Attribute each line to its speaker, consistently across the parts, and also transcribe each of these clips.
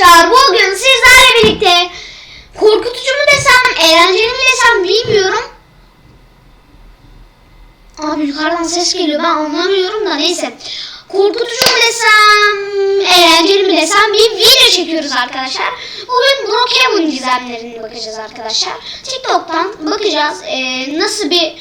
Speaker 1: arkadaşlar bugün sizlerle birlikte korkutucu mu desem eğlenceli mi desem bilmiyorum. Abi yukarıdan ses geliyor ben anlamıyorum da neyse. Korkutucu mu desem eğlenceli mi desem bir video çekiyoruz arkadaşlar. Bugün Brookhaven gizemlerine bakacağız arkadaşlar. TikTok'tan bakacağız ee, nasıl bir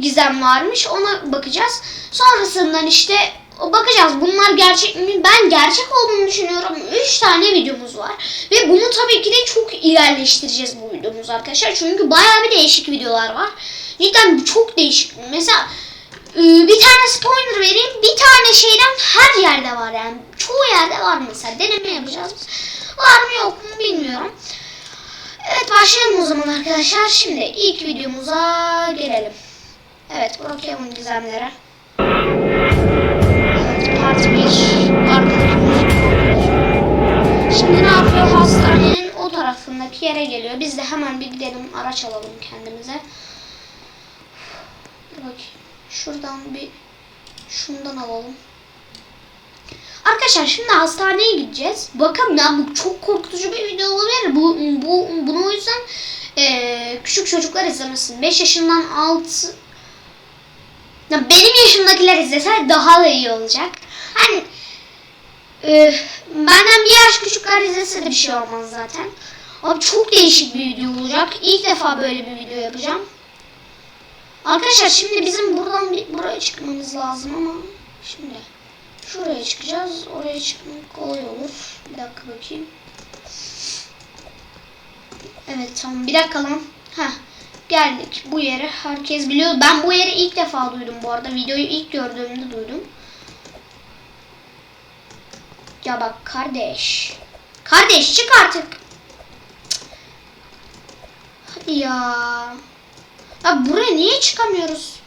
Speaker 1: gizem varmış ona bakacağız. Sonrasından işte bakacağız bunlar gerçek mi? Ben gerçek olduğunu düşünüyorum. 3 tane videomuz var. Ve bunu tabii ki de çok ilerleştireceğiz bu videomuz arkadaşlar. Çünkü bayağı bir değişik videolar var. Cidden çok değişik. Mesela e, bir tane spoiler vereyim. Bir tane şeyden her yerde var yani. Çoğu yerde var mesela. Deneme yapacağız. Var mı yok mu bilmiyorum. Evet başlayalım o zaman arkadaşlar. Şimdi ilk videomuza gelelim. Evet Brookhaven gizemleri. Part 1. Arkadaşımız. Şimdi ne yapıyor? Hastanenin o tarafındaki yere geliyor. Biz de hemen bir gidelim araç alalım kendimize. Dur bakayım. Şuradan bir şundan alalım. Arkadaşlar şimdi hastaneye gideceğiz. Bakın ya bu çok korkutucu bir video olabilir. Bu, bu bunu o yüzden eee, küçük çocuklar izlemesin. 5 yaşından altı ya benim yaşımdakiler izlese daha da iyi olacak. Hani e, benden bir yaş küçükler izlese de bir şey olmaz zaten. Abi çok değişik bir video olacak. İlk defa böyle bir video yapacağım. Arkadaşlar şimdi bizim buradan bir, buraya çıkmamız lazım ama şimdi şuraya çıkacağız. Oraya çıkmak kolay olur. Bir dakika bakayım. Evet tamam bir dakika lan. Heh. Geldik bu yere. Herkes biliyor. Ben bu yeri ilk defa duydum bu arada. Videoyu ilk gördüğümde duydum. Ya bak kardeş. Kardeş çık artık. Hadi ya. Ya buraya niye çıkamıyoruz?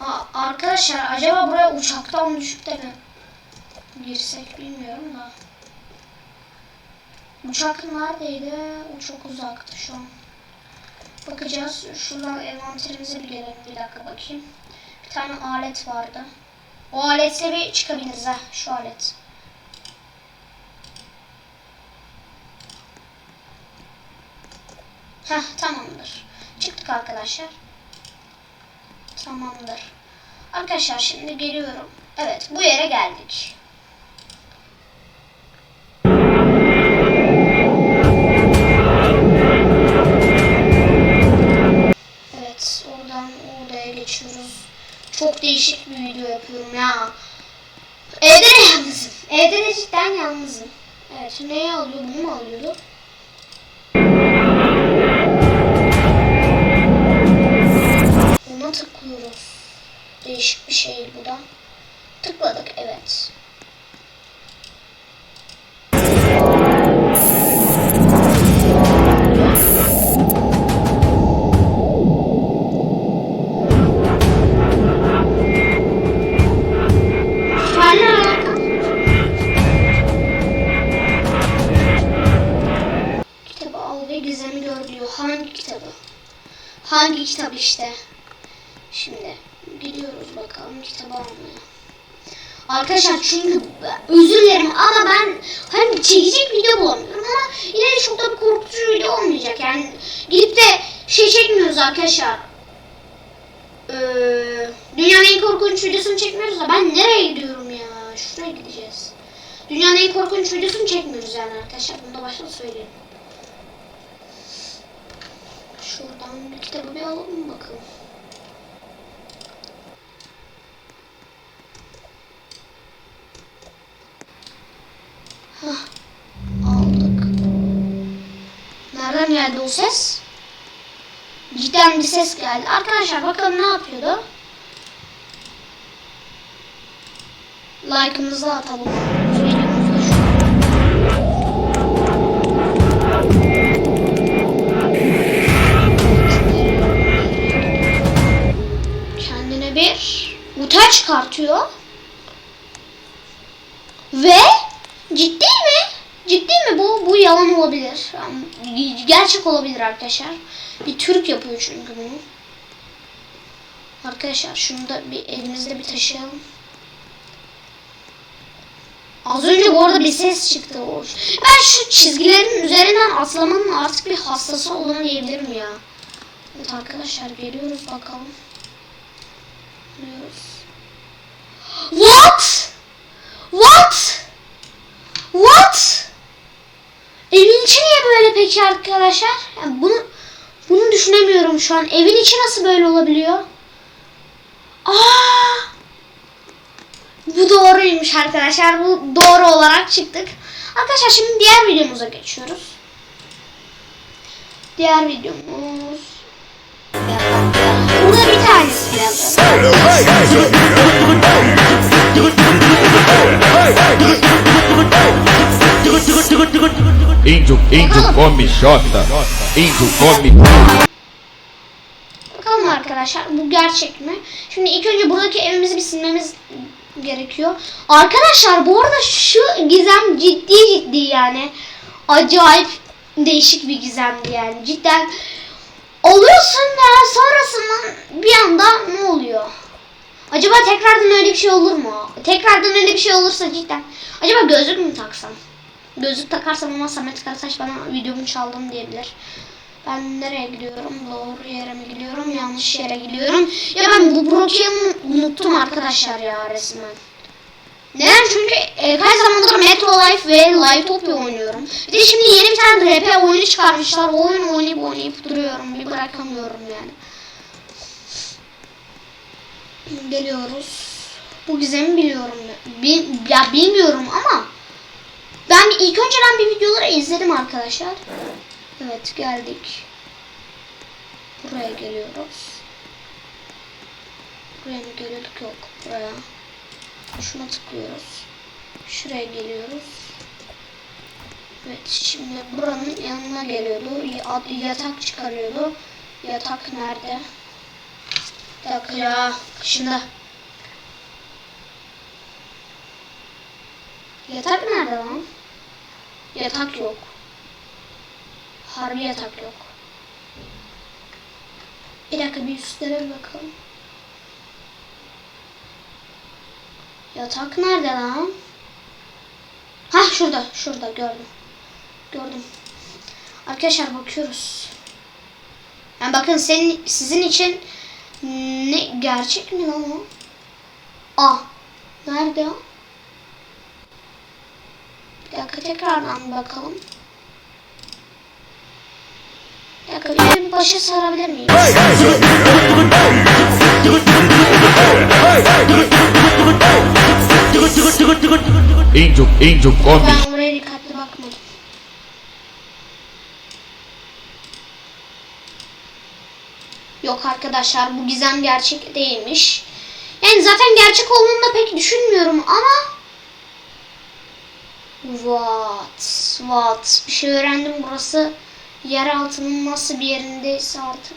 Speaker 1: Aa, arkadaşlar acaba buraya uçaktan düşüp de mi girsek bilmiyorum da. Uçak neredeydi? O çok uzaktı şu an. Bakacağız. Şuradan envanterimize bir gelelim. Bir dakika bakayım. Bir tane alet vardı. O aletle bir çıkabiliriz ha. Şu alet. Heh tamamdır. Çıktık arkadaşlar. Tamamdır. Arkadaşlar şimdi geliyorum. Evet bu yere geldik. Evde de cidden yalnızım. Evet neyi alıyor? Bunu mu alıyordu? Ona tıklıyoruz. Değişik bir şey bu da. Tıkladık evet. Arkadaşlar çünkü özür dilerim ama ben hani çekecek video bulamıyorum ama yine de çok da bir korkutucu video olmayacak. Yani gidip de şey çekmiyoruz arkadaşlar. Ee, dünyanın en korkunç videosunu çekmiyoruz da ben nereye gidiyorum ya? Şuraya gideceğiz. Dünyanın en korkunç videosunu çekmiyoruz yani arkadaşlar. Bunu da baştan söyleyeyim. Şuradan bir kitabı bir alalım bakalım. Aldık. Nereden geldi o ses? Cidden bir ses geldi. Arkadaşlar bakalım ne yapıyordu? Like'ımızı atalım. Kendine bir utel çıkartıyor. Ve ciddi mi? Ciddi mi bu? Bu yalan olabilir. Gerçek olabilir arkadaşlar. Bir Türk yapıyor çünkü bunu. Arkadaşlar şunu da bir elimizde bir taşıyalım. Az önce bu arada bir ses çıktı. O- Ben şu çizgilerin üzerinden atlamanın artık bir hastası olduğunu diyebilirim ya. Evet arkadaşlar geliyoruz bakalım. Geliyoruz. What? What? What? Evin içi niye böyle peki arkadaşlar? Yani bunu bunu düşünemiyorum şu an. Evin içi nasıl böyle olabiliyor? Aa! Bu doğruymuş arkadaşlar. Bu doğru olarak çıktık. Arkadaşlar şimdi diğer videomuza geçiyoruz. Diğer videomuz. Burada bir tanesi biraz.
Speaker 2: Índio, índio come xota. Índio come
Speaker 1: Bakalım arkadaşlar bu gerçek mi? Şimdi ilk önce buradaki evimizi bir silmemiz gerekiyor. Arkadaşlar bu arada şu gizem ciddi ciddi yani. Acayip değişik bir gizemdi yani. Cidden oluyorsun ya sonrasında bir anda ne oluyor? Acaba tekrardan öyle bir şey olur mu? Tekrardan öyle bir şey olursa cidden. Acaba gözlük mü taksam? Gözlük takarsam ama Samet Karataş bana videomu çaldın diyebilir. Ben nereye gidiyorum? Doğru yere mi gidiyorum? Yanlış yere gidiyorum. Ya ben bu Brookhaven'ı unuttum arkadaşlar ya resmen. Neden? Çünkü e, kaç zamandır Metro Life ve Livetopia oynuyorum. Bir de şimdi yeni bir tane RP oyunu çıkarmışlar. O oyunu oynayıp oynayıp duruyorum. Bir bırakamıyorum yani. Geliyoruz. Bu gizemi biliyorum. Bil, ya bilmiyorum ama ben ilk önceden bir videoları izledim arkadaşlar. Evet geldik. Buraya geliyoruz. Buraya mı geliyorduk? Yok. Buraya. Şuna tıklıyoruz. Şuraya geliyoruz. Evet şimdi buranın yanına geliyordu. Ya- Yatak çıkarıyordu. Yatak nerede? Bir ya. Şimdi. Yatak nerede lan? Yatak yok. Harbi yatak yok. Bir dakika bir üstlere bir bakalım. Yatak nerede lan? Hah şurada, şurada gördüm. Gördüm. Arkadaşlar bakıyoruz. Yani bakın senin sizin için ne gerçek mi lan o? Aa. Nerede o? Bir dakika tekrardan bakalım. Bir dakika bir başa sarabilir miyim?
Speaker 2: Índio, índio come
Speaker 1: Ben oraya dikkatli bakmadım. Yok arkadaşlar bu gizem gerçek değilmiş. Yani zaten gerçek olduğunu da pek düşünmüyorum ama What? What? Bir şey öğrendim burası yer altının nasıl bir yerindeyse artık.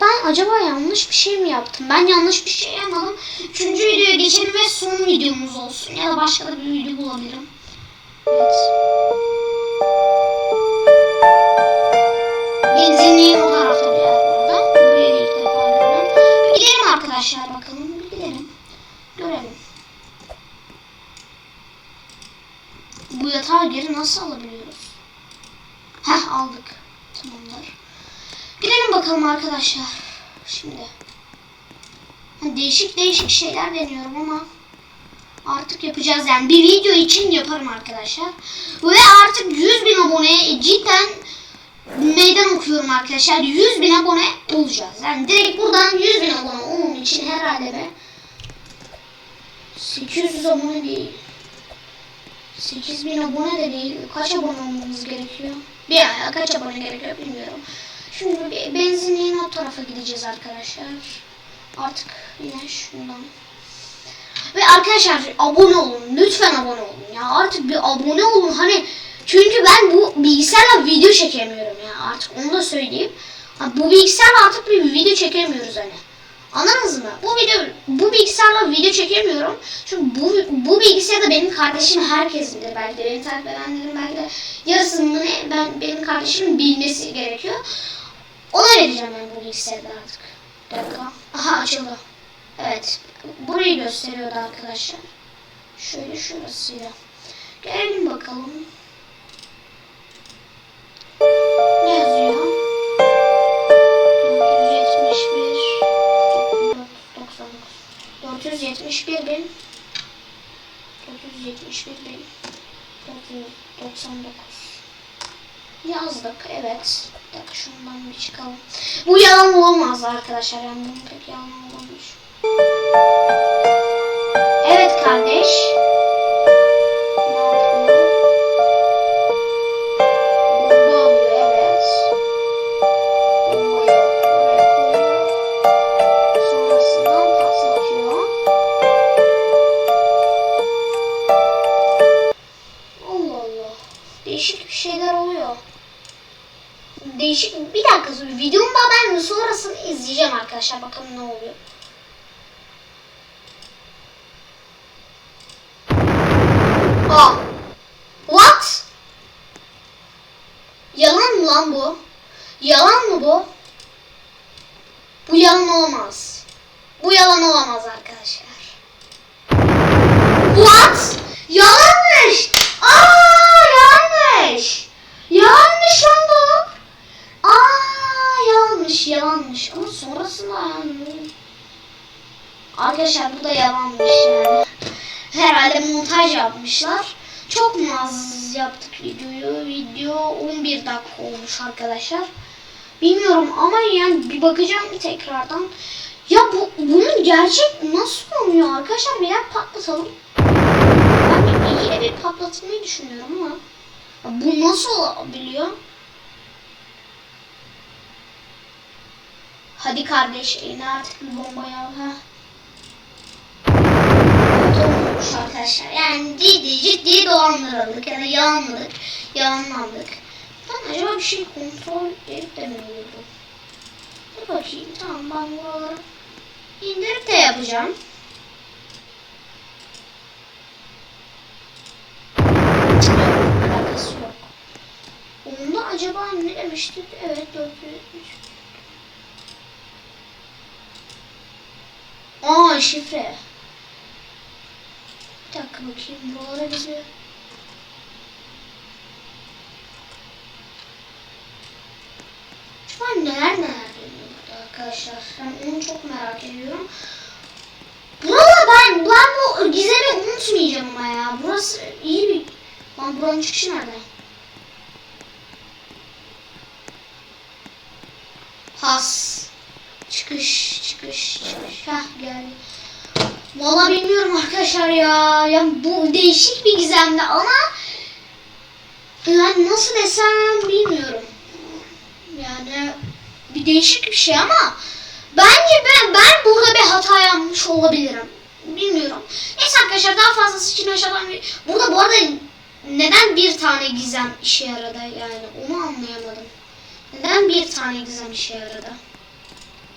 Speaker 1: Ben acaba yanlış bir şey mi yaptım? Ben yanlış bir şey yapmadım. Üçüncü videoya geçelim ve son videomuz olsun. Ya da başka da bir video bulabilirim. Evet. Arkadaşlar bakalım. Gidelim. Görelim. Bu yatağı geri nasıl alabiliyoruz? Heh aldık. Tamamdır. Gidelim bakalım arkadaşlar. Şimdi. Değişik değişik şeyler deniyorum ama artık yapacağız yani bir video için yaparım arkadaşlar. Ve artık 100 bin aboneye cidden meydan okuyorum arkadaşlar. 100 bin abone olacağız. Yani direkt buradan 100 bin abone için herhalde be 800 abone değil. 8000 abone de değil. Kaç abone olmamız gerekiyor? Bir aya kaç abone gerekiyor bilmiyorum. Şimdi benzinliğin o tarafa gideceğiz arkadaşlar. Artık yine şundan. Ve arkadaşlar abone olun. Lütfen abone olun ya. Artık bir abone olun. Hani çünkü ben bu bilgisayarla video çekemiyorum ya. Artık onu da söyleyeyim. Bu bilgisayarla artık bir video çekemiyoruz hani. Anladınız mı? Bu video bu bilgisayarla video çekemiyorum. Çünkü bu bu bilgisayarda benim kardeşim herkes bilir belki de beni takip edenlerin belki de yarısını ne ben benim kardeşimin bilmesi gerekiyor. Ona vereceğim ben bu bilgisayarda artık. Dakika. Aha açıldı. Evet. Burayı gösteriyordu arkadaşlar. Şöyle şurasıyla. Gelelim bakalım. 471 499 471 bin 471 bin 499 Yazdık evet. Bir şundan bir çıkalım. Bu yalan olamaz arkadaşlar. Yani bunun pek yalan olamış. Evet kardeş. İzleyeceğim arkadaşlar bakalım ne oluyor. Aa. What? Yalan mı lan bu? Yalan mı bu? Bu yalan olamaz. Bu yalan olamaz arkadaşlar. What? Yalanmış. Aa yanlış. Yanlış lan yalanmış ama sonrasında yani. Arkadaşlar bu da yalanmış yani. Herhalde montaj yapmışlar. Çok mu az yaptık videoyu? Video 11 dakika olmuş arkadaşlar. Bilmiyorum ama yani bir bakacağım tekrardan. Ya bu bunun gerçek nasıl olmuyor arkadaşlar? Bir dakika patlatalım. Ben bir, bir patlatmayı düşünüyorum ama ya bu nasıl olabiliyor? Hadi kardeş eline artık bir bombayı al ha. Olmuş arkadaşlar. Yani ciddi ciddi dolandırıldık ya da yalanladık. Yalanlandık. Ben acaba bir şey kontrol edip de mi vurdum? Dur bakayım tamam ben buraları indirip de yapacağım. Alakası yok. Onda acaba ne demiştik? Evet 470. Aa şifre. Bir dakika bakayım buralara bizi. Şu an neler neler dönüyor arkadaşlar. Ben onu çok merak ediyorum. Burada ben, ben bu gizemi unutmayacağım ama ya. Burası iyi bir... Lan buranın çıkışı nerede? Has. Çıkış, çıkış, çıkış. Heh geldi. Valla bilmiyorum arkadaşlar ya. Ya bu değişik bir gizemdi ama yani nasıl desem bilmiyorum. Yani bir değişik bir şey ama bence ben ben burada bir hata yapmış olabilirim. Bilmiyorum. Neyse arkadaşlar daha fazlası için aşağıdan. Burada bu arada neden bir tane gizem işe yaradı yani onu anlayamadım. Neden bir tane gizem işe yaradı?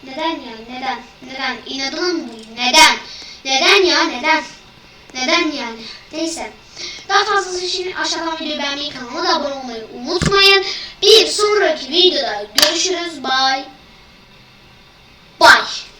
Speaker 1: Neden yani neden? Neden? İnadına mı bu? Neden? Neden ya neden? Neden yani? Neyse. Daha fazlası için aşağıdan videoyu beğenmeyi kanalıma da abone olmayı unutmayın. Bir sonraki videoda görüşürüz. Bye. Bye.